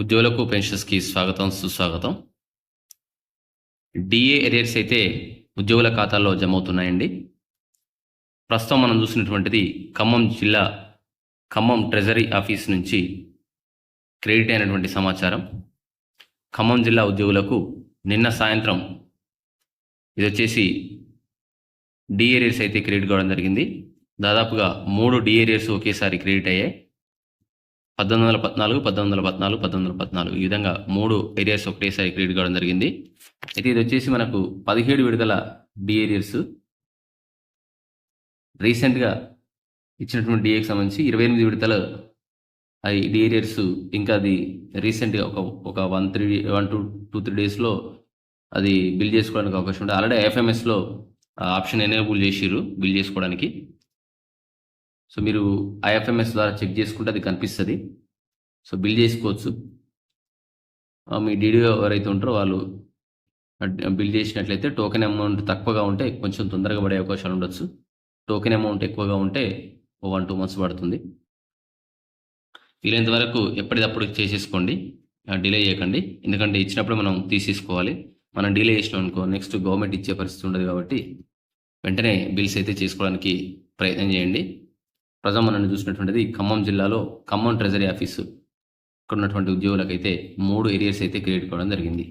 ఉద్యోగులకు పెన్షన్స్కి స్వాగతం సుస్వాగతం. డిఏ ఎరియర్స్ అయితే ఉద్యోగుల ఖాతాల్లో జమ అవుతున్నాయండి ప్రస్తుతం మనం చూసినటువంటిది ఖమ్మం జిల్లా ఖమ్మం ట్రెజరీ ఆఫీస్ నుంచి క్రెడిట్ అయినటువంటి సమాచారం. ఖమ్మం జిల్లా ఉద్యోగులకు నిన్న సాయంత్రం ఇది వచ్చేసి డిఏరియర్స్ అయితే క్రెడిట్ కావడం జరిగింది. దాదాపుగా మూడు డిఏరియర్స్ ఒకేసారి క్రెడిట్ అయ్యాయి. పద్దెనిమిది వందల పద్నాలుగు పద్దెనిమిది వందల పద్నాలుగు పద్దెనిమిది వందల పద్నాలుగు. ఈ విధంగా మూడు ఏరియాస్ ఒకటేసారి క్రియేట్ కావడం జరిగింది. అయితే ఇది వచ్చేసి మనకు పదిహేడు విడుదల డిఏరియర్స్ రీసెంట్గా ఇచ్చినటువంటి డిఏకి సంబంధించి ఇరవై ఎనిమిది విడతలు అవి డిఏరియర్స్ ఇంకా అది రీసెంట్గా ఒక ఒక one three one two two three డేస్లో అది బిల్ చేసుకోవడానికి అవకాశం ఉంటుంది ఆల్రెడీ ఎఫ్ఎంఎస్లో ఆప్షన్ ఎనేబుల్ చేసిర్రు బిల్ చేసుకోవడానికి. సో మీరు ఐఎఫ్ఎంఎస్ ద్వారా చెక్ చేసుకుంటే అది కనిపిస్తుంది. సో బిల్ చేసుకోవచ్చు. మీ డీడీఓ ఎవరైతే ఉంటారో వాళ్ళు బిల్ చేసినట్లయితే టోకెన్ అమౌంట్ తక్కువగా ఉంటే కొంచెం తొందరగా పడే అవకాశాలు ఉండొచ్చు. టోకెన్ అమౌంట్ ఎక్కువగా ఉంటే ఓ వన్ టూ మంత్స్ పడుతుంది. వీలైనంత వరకు ఎప్పటిదప్పుడు చేసేసుకోండి. డిలే చేయకండి. ఎందుకంటే ఇచ్చినప్పుడు మనం తీసేసుకోవాలి. మనం డిలే చేసినాం అనుకో నెక్స్ట్ గవర్నమెంట్ ఇచ్చే పరిస్థితి ఉండదు కాబట్టి వెంటనే బిల్స్ అయితే చేసుకోవడానికి ప్రయత్నం చేయండి. ప్రజలు మనం చూసినటువంటిది ఖమ్మం జిల్లాలో ఖమ్మం ట్రెజరీ ఆఫీసు. ఇక్కడ ఉన్నటువంటి ఉద్యోగులకైతే మూడు ఏరియాస్ అయితే క్రియేట్ కావడం జరిగింది.